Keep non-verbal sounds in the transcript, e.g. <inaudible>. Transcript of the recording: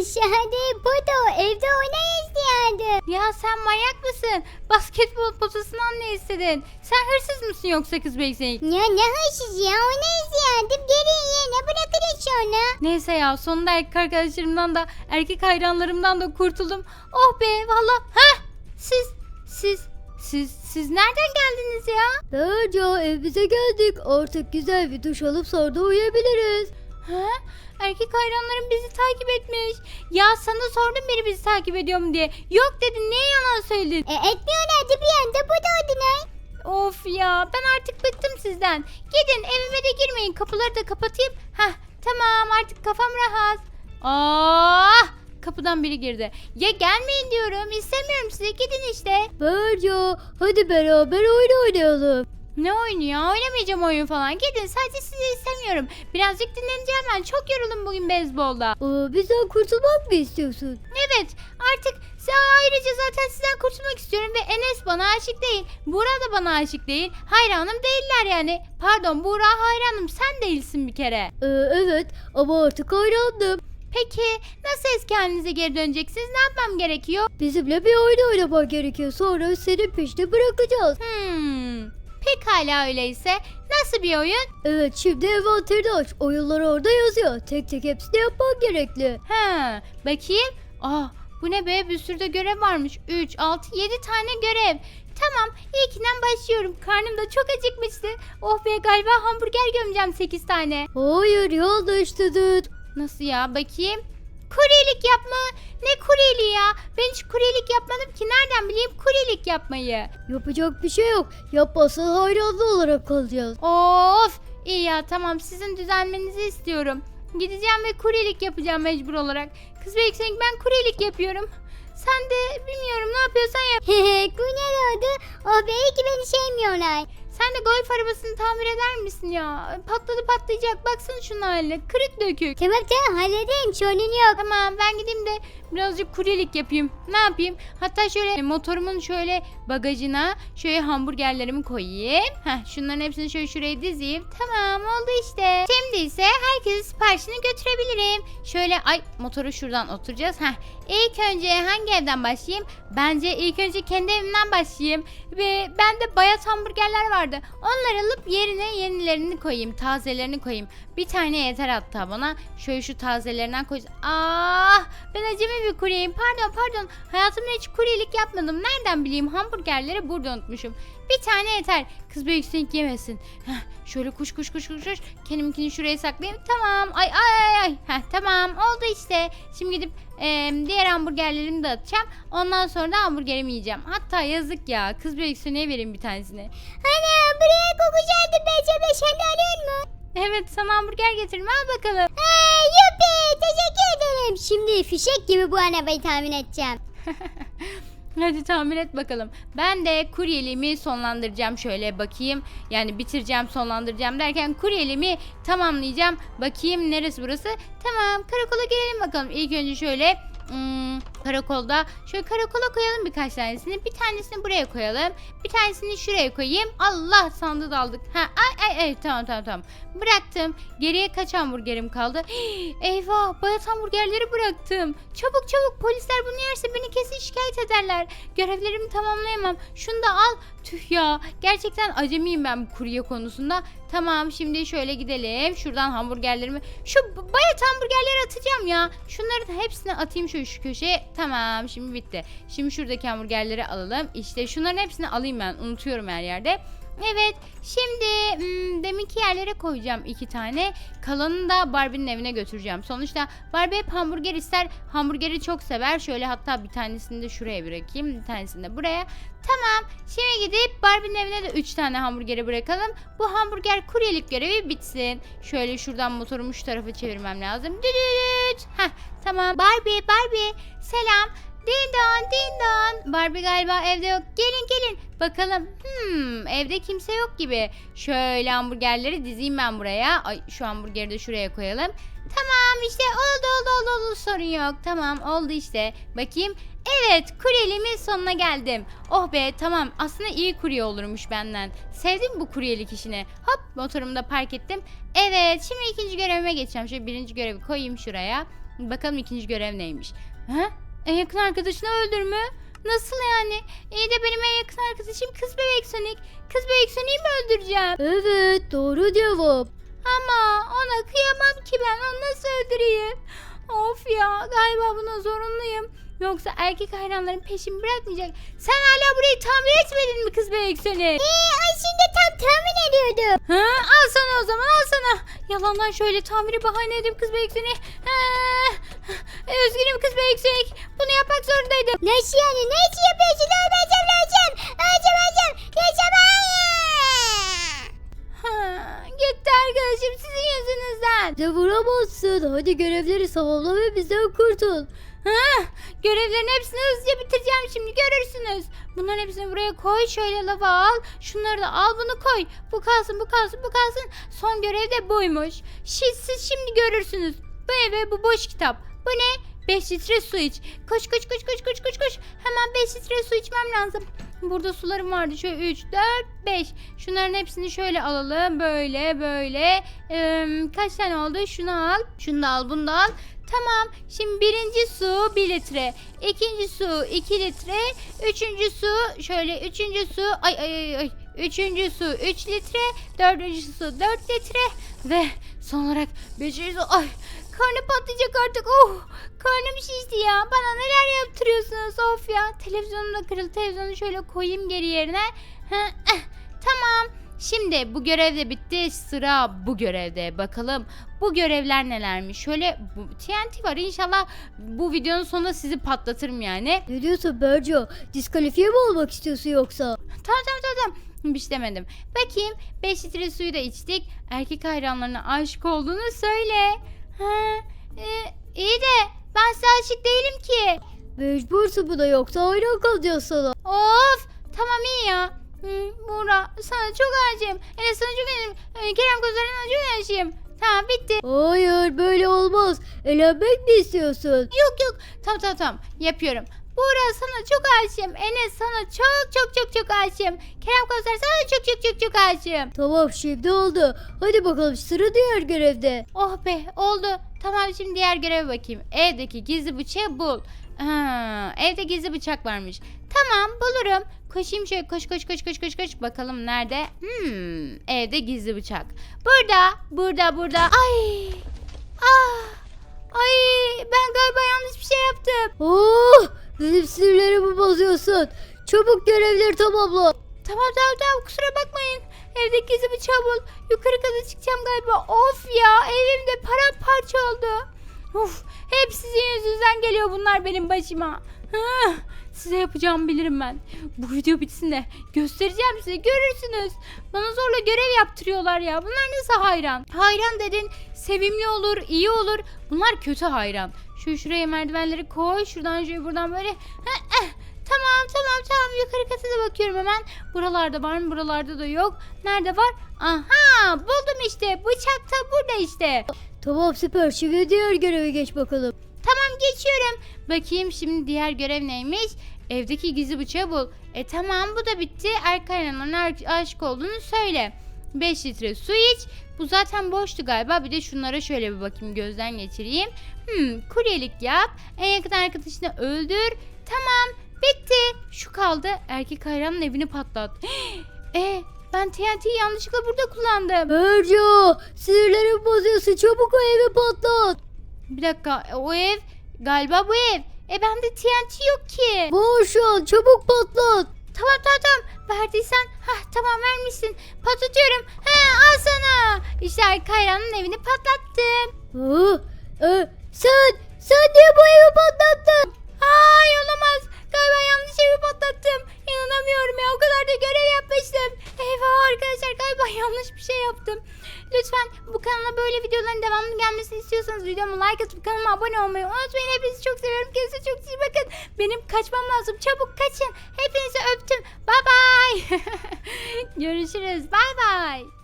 Şahane Poto evde oynayız diyordu. Ya sen manyak mısın? Basketbol potasından ne istedin? Sen hırsız mısın yoksa kız beksek? Ya ne hırsız ya oynayız diyordu. Geri yerine bırakırız sonra. Neyse ya sonunda erkek arkadaşlarımdan da erkek hayranlarımdan da kurtuldum. Oh be valla. Heh siz siz siz siz nereden geldiniz ya? Berca evimize geldik. Artık güzel bir duş alıp sonra uyuyabiliriz. Ha? Erkek hayranlarım bizi takip etmiş. Ya sana sordum biri bizi takip ediyor mu diye. Yok dedin niye yalan söyledin? E etmiyorlardı bir anda bu da ordinay. Of ya ben artık bıktım sizden. Gidin evime de girmeyin kapıları da kapatayım. Heh tamam artık kafam rahat. Ah kapıdan biri girdi. Ya gelmeyin diyorum istemiyorum size gidin işte. Berca hadi beraber oyun oynayalım. Ne oyunu ya oynamayacağım oyun falan. Gidin sadece sizi istemiyorum. Birazcık dinleneceğim ben çok yoruldum bugün beyzbolda. Aa, bizden kurtulmak mı istiyorsun? Evet artık size ayrıca zaten sizden kurtulmak istiyorum ve Enes bana aşık değil. Buğra da bana aşık değil. Hayranım değiller yani. Pardon Buğra hayranım sen değilsin bir kere. Ee, evet ama artık hayrandım. Peki nasıl eski halinize geri döneceksiniz? Ne yapmam gerekiyor? Bizimle bir oyun oynaman gerekiyor. Sonra senin peşine bırakacağız. Hmm. Pekala öyleyse. Nasıl bir oyun? Evet şimdi envanterini aç. Oyunlar orada yazıyor. Tek tek hepsini yapman gerekli. Ha, bakayım. Aa, bu ne be? Bir sürü de görev varmış. 3, 6, 7 tane görev. Tamam, ilkinden başlıyorum. Karnım da çok acıkmıştı. Oh be galiba hamburger gömeceğim 8 tane. Hayır yanlış dedin. Nasıl ya? Bakayım. Kuryelik yapma. Ne kuryeliği ya? Ben hiç kuryelik yapmadım ki. Nereden bileyim kuryelik yapmayı? Yapacak bir şey yok. Yapmazsan hayranlı olarak kalacağız. Of! İyi ya tamam sizin düzelmenizi istiyorum. Gideceğim ve kuryelik yapacağım mecbur olarak. Kız Beksenk ben kuryelik yapıyorum. Sen de bilmiyorum ne yapıyorsan yap. Kunyel oldu. Oh be iyi ki beni sevmiyorlar. Sen de golf arabasını tamir eder misin ya? Patladı patlayacak. Baksana şunun haline. Kırık dökük. Tamam tamam halledeyim sorun yok. Tamam ben gideyim de birazcık kuryelik yapayım. Ne yapayım? Hatta şöyle motorumun şöyle bagajına şöyle hamburgerlerimi koyayım. Heh, şunların hepsini şöyle şuraya dizeyim. Tamam oldu işte. Şimdi ise herkesin siparişini götürebilirim. Şöyle ay motoru şuradan oturacağız. Heh, ilk önce hangi evden başlayayım? Bence ilk önce kendi evimden başlayayım. Ve bende bayat hamburgerler vardı. Onları alıp yerine yenilerini koyayım. Tazelerini koyayım. Bir tane yeter hatta bana. Şöyle şu tazelerinden koy. Ah ben acemi bir kuryeyim. Pardon pardon. Hayatımda hiç kuryelik yapmadım. Nereden bileyim hamburgerleri burada unutmuşum. Bir tane yeter. Kız büyük sinek yemesin. Heh, şöyle kuş kuş kuş kuş kuş. Kendiminkini şuraya saklayayım. Tamam. Ay ay ay. Heh, tamam oldu işte. Şimdi gidip e, diğer hamburgerlerimi de atacağım. Ondan sonra da hamburgerimi yiyeceğim. Hatta yazık ya. Kız büyük sineğe vereyim bir tanesini. Ana buraya sen de arıyor mu? Evet sana hamburger getirdim. Al bakalım. Hey yuppi teşekkür ederim. Şimdi fişek gibi bu arabayı tahmin edeceğim. <laughs> Hadi tahmin et bakalım. Ben de kuryeliğimi sonlandıracağım şöyle bakayım. Yani bitireceğim sonlandıracağım derken kuryeliğimi tamamlayacağım. Bakayım neresi burası? Tamam karakola girelim bakalım. İlk önce şöyle hmm, karakolda şöyle karakola koyalım birkaç tanesini. Bir tanesini buraya koyalım. Bir tanesini şuraya koyayım. Allah sandığı da aldık. Ha ay ay ay tamam tamam tamam. Bıraktım. Geriye kaç hamburgerim kaldı? <gasps> Eyvah bayat hamburgerleri bıraktım. Çabuk çabuk polisler bunu yerse beni kesin şikayet ederler. Görevlerimi tamamlayamam. Şunu da al. Tüh ya. Gerçekten acemiyim ben bu kurye konusunda. Tamam şimdi şöyle gidelim. Şuradan hamburgerlerimi. Şu bayat hamburgerleri atacağım ya. Şunları da hepsini atayım şu, şu köşeye. Tamam şimdi bitti. Şimdi şuradaki hamburgerleri alalım. İşte şunların hepsini alayım ben. Unutuyorum her yerde. Evet şimdi hmm, deminki yerlere koyacağım iki tane. Kalanını da Barbie'nin evine götüreceğim. Sonuçta Barbie hep hamburger ister. Hamburgeri çok sever. Şöyle hatta bir tanesini de şuraya bırakayım. Bir tanesini de buraya. Tamam. Şimdi gidip Barbie'nin evine de 3 tane hamburgeri bırakalım. Bu hamburger kuryelik görevi bitsin. Şöyle şuradan motorumu şu tarafa çevirmem lazım. Düdüt. Heh, tamam. Barbie, Barbie. Selam. Dindan, dindan. Barbie galiba evde yok. Gelin gelin. Bakalım. Hmm, evde kimse yok gibi. Şöyle hamburgerleri dizeyim ben buraya. Ay şu hamburgeri de şuraya koyalım. Tamam işte oldu oldu oldu oldu sorun yok. Tamam oldu işte. Bakayım. Evet kuryeliğimin sonuna geldim. Oh be tamam aslında iyi kurye olurmuş benden. Sevdim bu kuryelik işini. Hop motorumu da park ettim. Evet şimdi ikinci görevime geçeceğim. Şöyle birinci görevi koyayım şuraya. Bakalım ikinci görev neymiş. Ha? En yakın arkadaşını öldürme. Nasıl yani? İyi de benim en yakın arkadaşım kız bebek Sonic. Kız bebek Sonic'i mi öldüreceğim? Evet doğru cevap. Ama ona kıyamam ki ben onu nasıl öldüreyim? Of ya galiba buna zorunluyum. Yoksa erkek hayranların peşimi bırakmayacak. Sen hala burayı tamir etmedin mi kız bebek Sonic? Eee aslında tam tahmin ediyordum. Ha, al sana o zaman al sana. Yalandan şöyle tamiri bahane edip kız bebek Sonic. Ha, üzgünüm kız Sonic. Bunu yapmak zorundaydım. Nasıl yani? Nasıl yapıyorsun? Ölmeyeceğim, öleceğim. Öleceğim, öleceğim. Yaşam gitti arkadaşım sizin yüzünüzden. De vuramazsın. Hadi görevleri tamamla ve bizden kurtul. Ha, görevlerin hepsini hızlıca bitireceğim şimdi görürsünüz. Bunların hepsini buraya koy şöyle lava al. Şunları da al bunu koy. Bu kalsın bu kalsın bu kalsın. Son görev de buymuş. Siz, siz şimdi görürsünüz. Bu eve bu boş kitap. Bu ne? 5 litre su iç. Koş koş koş koş koş koş koş. Hemen 5 litre su içmem lazım. Burada sularım vardı. Şöyle 3, 4, 5. Şunların hepsini şöyle alalım. Böyle böyle. Ee, kaç tane oldu? Şunu al. Şunu da al bunu da al. Tamam. Şimdi birinci su 1 litre. ikinci su 2 litre. Üçüncü su şöyle üçüncü su ay ay ay. Üçüncü su 3 litre. Dördüncü su 4 litre. Ve son olarak beşinci su ay. Karnım patlayacak artık. Oh. Karnım şişti ya. Bana neler yaptırıyorsunuz of ya. Televizyonum da kırıldı. Televizyonu şöyle koyayım geri yerine. Ha, eh, tamam. Şimdi bu görev de bitti. Sıra bu görevde. Bakalım bu görevler nelermiş? Şöyle bu TNT var. İnşallah bu videonun sonunda sizi patlatırım yani. Ne diyorsun Berco? Diskalifiye mi olmak istiyorsun yoksa? Tamam tamam tamam. tamam. Bir şey demedim. Bakayım 5 litre suyu da içtik. Erkek hayranlarına aşık olduğunu söyle. Ha, e, iyi de ben size aşık değilim ki. Mecbursun buna yoksa hayran kalacağız sana. Of tamam iyi ya. Hı, Buğra sana çok acıyım. Enes sana çok acıyım. Ee, Kerem Kozlar'ına çok acıyım. Tamam bitti. Hayır böyle olmaz. Eğlenmek mi istiyorsun? Yok yok. Tamam tamam tamam. Yapıyorum. Buğra sana çok aşığım. Enes sana çok çok çok çok aşığım. Kerem Kozlar sana çok çok çok çok aşığım. Tamam şimdi oldu. Hadi bakalım sıra diğer görevde. Oh be oldu. Tamam şimdi diğer göreve bakayım. Evdeki gizli bıçağı bul. Ha, evde gizli bıçak varmış. Tamam bulurum. Koşayım şöyle koş koş koş koş koş koş. Bakalım nerede? Hmm, evde gizli bıçak. Burada, burada, burada. Ay. Ah. Ay ben galiba yanlış bir şey yaptım. Oh! Benim sinirlerimi bozuyorsun. Çabuk görevleri tamamla. Tamam tamam tamam kusura bakmayın. Evdeki gizli bıçağı bul. Yukarı kata çıkacağım galiba. Of ya evimde paramparça oldu. Of hep sizin yüzünüzden geliyor bunlar benim başıma. Hıh, size yapacağımı bilirim ben. Bu video bitsin de göstereceğim size görürsünüz. Bana zorla görev yaptırıyorlar ya. Bunlar nasıl hayran? Hayran dedin sevimli olur, iyi olur. Bunlar kötü hayran. Şu şuraya merdivenleri koy. Şuradan şöyle buradan böyle. Eh. Tamam tamam tamam yukarı kata da bakıyorum hemen. Buralarda var mı? Buralarda da yok. Nerede var? Aha buldum işte. Bıçak da burada işte. Tamam süper. Şimdi diğer göreve geç bakalım. Tamam geçiyorum. Bakayım şimdi diğer görev neymiş? Evdeki gizli bıçağı bul. E tamam bu da bitti. Erkan'ın aşık olduğunu söyle. 5 litre su iç. Bu zaten boştu galiba. Bir de şunlara şöyle bir bakayım gözden geçireyim. Hmm, kuryelik yap. En yakın arkadaşını öldür. Tamam bitti. Şu kaldı. Erkek hayranın evini patlat. <gasps> e ben TNT'yi yanlışlıkla burada kullandım. Berco! Sinirlerimi bozuyorsun. Çabuk o evi patlat. Bir dakika o ev galiba bu ev. E bende TNT yok ki. Şu an. Çabuk patlat. Tamam tamam tamam. Verdiysen ha tamam vermişsin. Patlatıyorum. Ha al sana. İşte Kayra'nın evini patlattım. Aa, e, sen, sen niye bu evi patlattın? Ay olamaz. Galiba yanlış evi patlattım. İnanamıyorum ya o kadar da görev yapmıştım. Yanlış bir şey yaptım. Lütfen bu kanala böyle videoların devamlı gelmesini istiyorsanız videomu like atıp kanalıma abone olmayı unutmayın. Hepinizi çok seviyorum. Kendinize çok iyi bakın. Benim kaçmam lazım. Çabuk kaçın. Hepinizi öptüm. Bye bye. <laughs> Görüşürüz. Bye bye.